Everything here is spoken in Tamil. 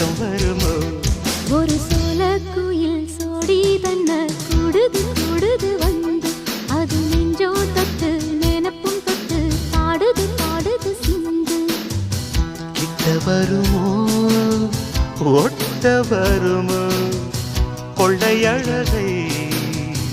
உறக்கம் வருமோ? ஒரு சோல குயில் சோடி தன்ன குடுது குடுது வந்து அது நெஞ்சோ தொட்டு நினப்பும் தொட்டு பாடுது பாடுது சிந்து. கிட்ட வருமோ? ஒட்ட வருமோ? கொள்ளையழகை